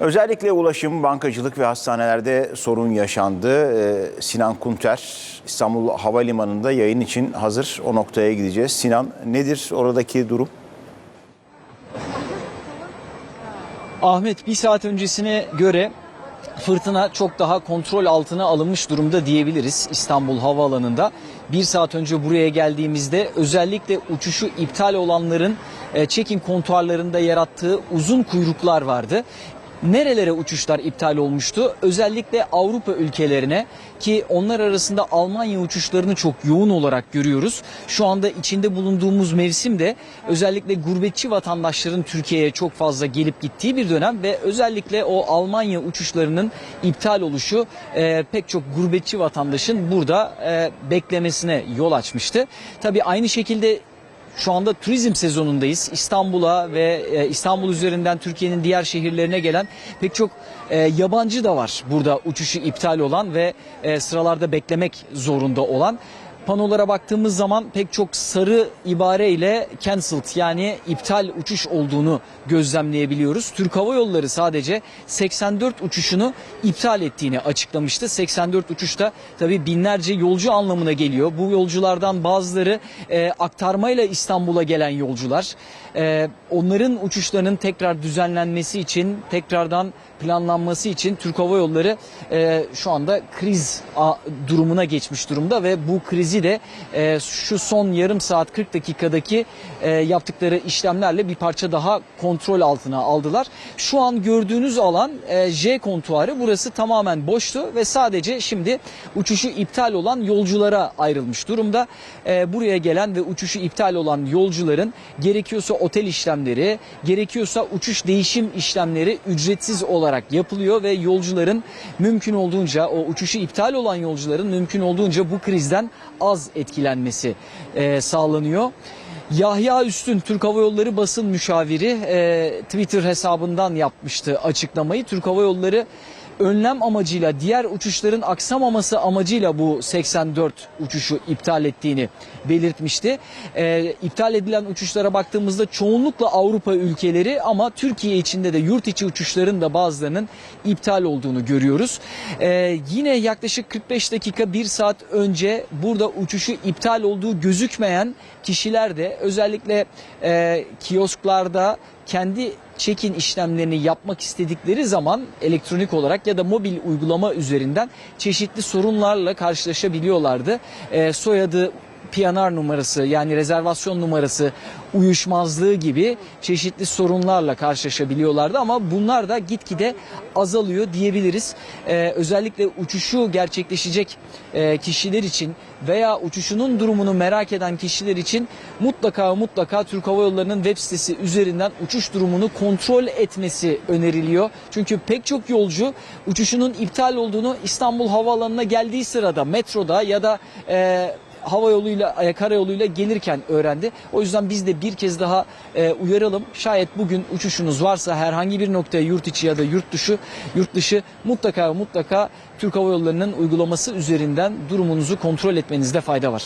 Özellikle ulaşım, bankacılık ve hastanelerde sorun yaşandı. Ee, Sinan Kunter İstanbul Havalimanı'nda yayın için hazır. O noktaya gideceğiz. Sinan nedir oradaki durum? Ahmet bir saat öncesine göre fırtına çok daha kontrol altına alınmış durumda diyebiliriz İstanbul Havaalanı'nda. Bir saat önce buraya geldiğimizde özellikle uçuşu iptal olanların check-in kontuarlarında yarattığı uzun kuyruklar vardı. Nerelere uçuşlar iptal olmuştu? Özellikle Avrupa ülkelerine ki onlar arasında Almanya uçuşlarını çok yoğun olarak görüyoruz. Şu anda içinde bulunduğumuz mevsim de özellikle gurbetçi vatandaşların Türkiye'ye çok fazla gelip gittiği bir dönem ve özellikle o Almanya uçuşlarının iptal oluşu e, pek çok gurbetçi vatandaşın burada e, beklemesine yol açmıştı. Tabii aynı şekilde şu anda turizm sezonundayız. İstanbul'a ve e, İstanbul üzerinden Türkiye'nin diğer şehirlerine gelen pek çok e, yabancı da var burada uçuşu iptal olan ve e, sıralarda beklemek zorunda olan. Panolara baktığımız zaman pek çok sarı ibareyle cancelled yani iptal uçuş olduğunu gözlemleyebiliyoruz. Türk Hava Yolları sadece 84 uçuşunu iptal ettiğini açıklamıştı. 84 uçuşta tabii binlerce yolcu anlamına geliyor. Bu yolculardan bazıları e, aktarmayla İstanbul'a gelen yolcular. E, onların uçuşlarının tekrar düzenlenmesi için, tekrardan planlanması için Türk Hava Yolları e, şu anda kriz durumuna geçmiş durumda ve bu krizi de e, şu son yarım saat 40 dakikadaki e, yaptıkları işlemlerle bir parça daha kontrol altına aldılar. Şu an gördüğünüz alan e, J kontuarı burası tamamen boştu ve sadece şimdi uçuşu iptal olan yolculara ayrılmış durumda. E, buraya gelen ve uçuşu iptal olan yolcuların gerekiyorsa otel işlemleri, gerekiyorsa uçuş değişim işlemleri ücretsiz olarak yapılıyor ve yolcuların mümkün olduğunca o uçuşu iptal olan yolcuların mümkün olduğunca bu krizden az etkilenmesi e, sağlanıyor. Yahya Üstün Türk Hava Yolları basın müşaviri e, Twitter hesabından yapmıştı açıklamayı. Türk Hava Yolları önlem amacıyla diğer uçuşların aksamaması amacıyla bu 84 uçuşu iptal ettiğini belirtmişti. Ee, iptal edilen uçuşlara baktığımızda çoğunlukla Avrupa ülkeleri ama Türkiye içinde de yurt içi uçuşların da bazılarının iptal olduğunu görüyoruz. Ee, yine yaklaşık 45 dakika 1 saat önce burada uçuşu iptal olduğu gözükmeyen kişiler de özellikle e, kiosklarda kendi check-in işlemlerini yapmak istedikleri zaman elektronik olarak ya da mobil uygulama üzerinden çeşitli sorunlarla karşılaşabiliyorlardı. E, soyadı PNR numarası yani rezervasyon numarası uyuşmazlığı gibi çeşitli sorunlarla karşılaşabiliyorlardı ama bunlar da gitgide azalıyor diyebiliriz. Ee, özellikle uçuşu gerçekleşecek e, kişiler için veya uçuşunun durumunu merak eden kişiler için mutlaka mutlaka Türk Hava Yolları'nın web sitesi üzerinden uçuş durumunu kontrol etmesi öneriliyor. Çünkü pek çok yolcu uçuşunun iptal olduğunu İstanbul Havaalanı'na geldiği sırada metroda ya da e, hava yoluyla, e, karayoluyla gelirken öğrendi. O yüzden biz de bir kez daha e, uyaralım. Şayet bugün uçuşunuz varsa herhangi bir noktaya yurt içi ya da yurt dışı, yurt dışı mutlaka mutlaka Türk Hava Yolları'nın uygulaması üzerinden durumunuzu kontrol etmenizde fayda var.